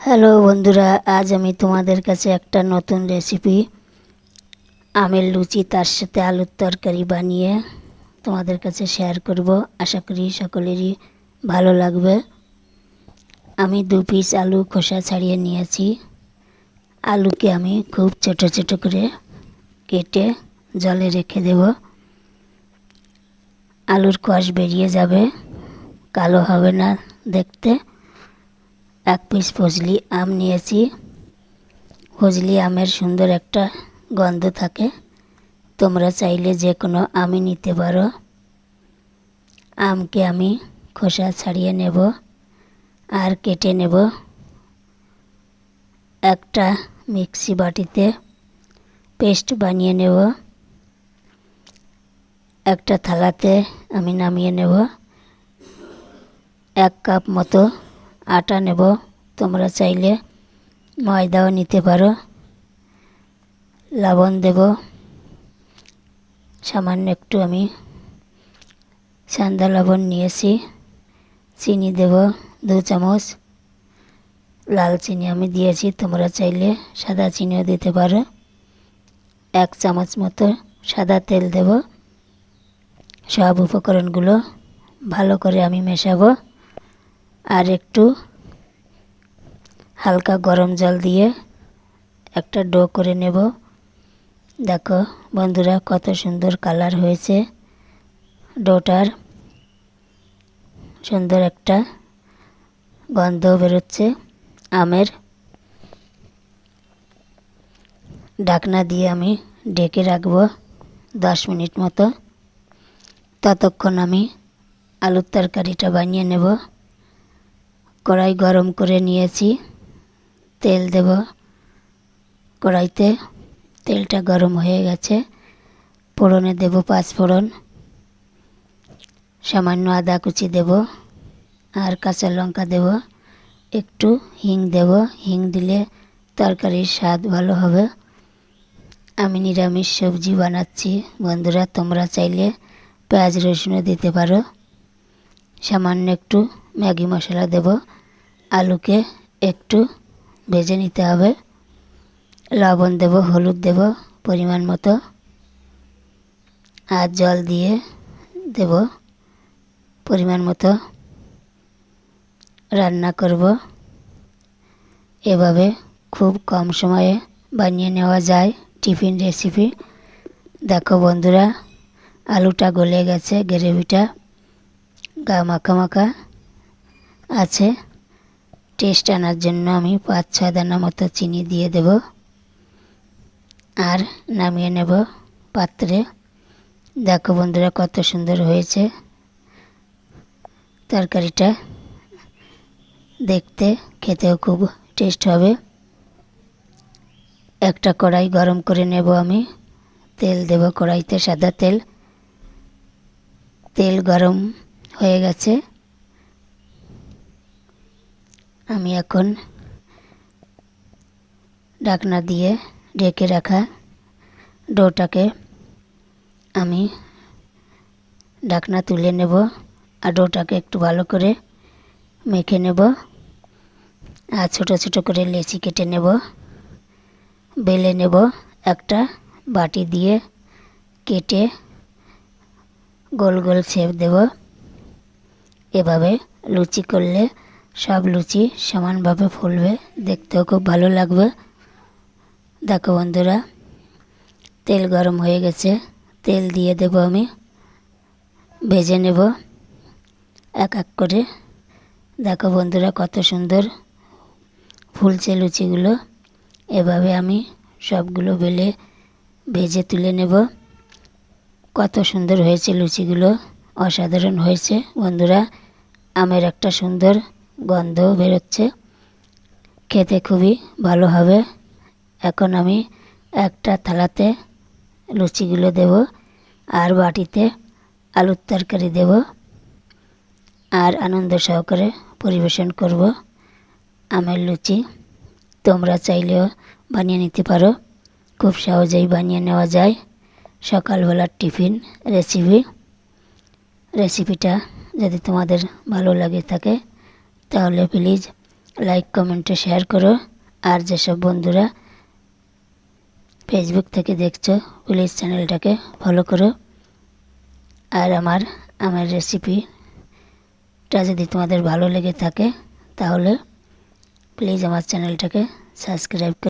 Hello বন্ধুরা, আজ আমি তোমাদের কাছে একটা নতুন রেসিপি আমের লুচি তার সাথে আলুর তরকারি বানিয়ে তোমাদের কাছে শেয়ার করব। আশা করি সকলেরই ভালো লাগবে। আমি দু পিস আলু খোসা ছাড়িয়ে নিয়েছি। আলুকে আমি খুব ছোট ছোট করে কেটে জলে রেখে দেব। আলুর কষ বেরিয়ে যাবে। কালো হবে না দেখতে। এক পিস ফজলি আম নিয়েছি। ফজলি আমের সুন্দর একটা গন্ধ থাকে। তোমরা চাইলে যে কোনো আমই নিতে পারো। আমকে আমি খোসা ছাড়িয়ে নেব আর কেটে নেব। একটা মিক্সি বাটিতে পেস্ট বানিয়ে নেব। একটা থালাতে আমি নামিয়ে নেব। এক কাপ মতো আটা নেব। তোমরা চাইলে ময়দাও নিতে পারো। লবণ দেব। সামান্য একটু আমি সান্দা লবণ নিয়েছি। চিনি দেব, দু চামচ। লাল চিনি আমি দিয়েছি, তোমরা চাইলে সাদা চিনিও দিতে পারো। এক চামচ মতো সাদা তেল দেব। সব উপকরণগুলো ভালো করে আমি মেশাবো। আর একটু হালকা গরম জল দিয়ে একটা ডো করে নেব। দেখো বন্ধুরা কত সুন্দর কালার হয়েছে। ডোটার সুন্দর একটা গন্ধ বেরোচ্ছে। আমের ডাকনা দিয়ে আমি ডেকে রাখব দশ মিনিট মতো। ততক্ষণ আমি আলুর তরকারিটা বানিয়ে নেব। কড়াই গরম করে নিয়েছি। তেল দেব কড়াইতে। তেলটা গরম হয়ে গেছে। ফোড়নে দেব পাঁচ ফোড়ন। সামান্য আদা কুচি দেব আর কাঁচা লঙ্কা দেব। একটু হিং দেব। হিং দিলে তরকারির স্বাদ ভালো হবে। আমি নিরামিষ সবজি বানাচ্ছি। বন্ধুরা, তোমরা চাইলে পেঁয়াজ রসুনও দিতে পারো। সামান্য একটু ম্যাগি মশলা দেব। আলুকে একটু ভেজে নিতে হবে। লবণ দেব, হলুদ দেব পরিমাণ মতো। আর জল দিয়ে দেব পরিমাণ মতো। রান্না করব। এভাবে খুব কম সময়ে বানিয়ে নেওয়া যায় টিফিন রেসিপি। দেখো বন্ধুরা, আলুটা গলে গেছে, গ্রেভিটা গা মাখা মাখা আছে। টেস্ট আনার জন্য আমি পাঁচ, ছয় দানা মতো চিনি দিয়ে দেব। আর নামিয়ে নেব পাত্রে। দেখো বন্ধুরা কত সুন্দর হয়েছে তরকারিটা। দেখতে, খেতেও খুব টেস্ট হবে। একটা কড়াই গরম করে নেব আমি। তেল দেব কড়াইতে সাদা তেল। তেল গরম হয়ে গেছে। আমি এখন ঢাকনা দিয়ে ঢেকে রাখা ডোটাকে আমি ঢাকনা তুলে নেব আর ডোটাকে একটু ভালো করে মেখে নেব আর ছোটো ছোটো করে লেচি কেটে নেব। বেলে নেব একটা বাটি দিয়ে কেটে গোল গোল শেপ দেব। এভাবে লুচি করলে সব লুচি সমানভাবে ফুলবে, দেখতেও খুব ভালো লাগবে। দেখো বন্ধুরা, তেল গরম হয়ে গেছে, তেল দিয়ে দেব আমি। ভেজে নেব এক এক করে। দেখো বন্ধুরা, কত সুন্দর ফুলছে লুচিগুলো। এভাবে আমি সবগুলো বেলে ভেজে তুলে নেব। কত সুন্দর হয়েছে লুচিগুলো, অসাধারণ হয়েছে। বন্ধুরা, আমের একটা সুন্দর গন্ধ বেরোচ্ছে। খেতে খুবই ভালো হবে। এখন আমি একটা থালাতে লুচিগুলো দেব আর বাটিতে আলুর তরকারি দেব আর আনন্দ সহকারে পরিবেশন করব আমের লুচি। তোমরা চাইলেও বানিয়ে নিতে পারো। খুব সহজেই বানিয়ে নেওয়া যায়। সকালবেলার টিফিন রেসিপি। রেসিপিটা যদি তোমাদের ভালো লাগে থাকে তাহলে প্লিজ লাইক কমেন্টে শেয়ার করো। আর যেসব বন্ধুরা ফেসবুক থেকে দেখছ প্লিজ চ্যানেলটাকে ফলো করো। আর আমার আমার রেসিপিটা যদি তোমাদের ভালো লেগে থাকে, তাহলে প্লিজ আমার চ্যানেলটাকে সাবস্ক্রাইব করো।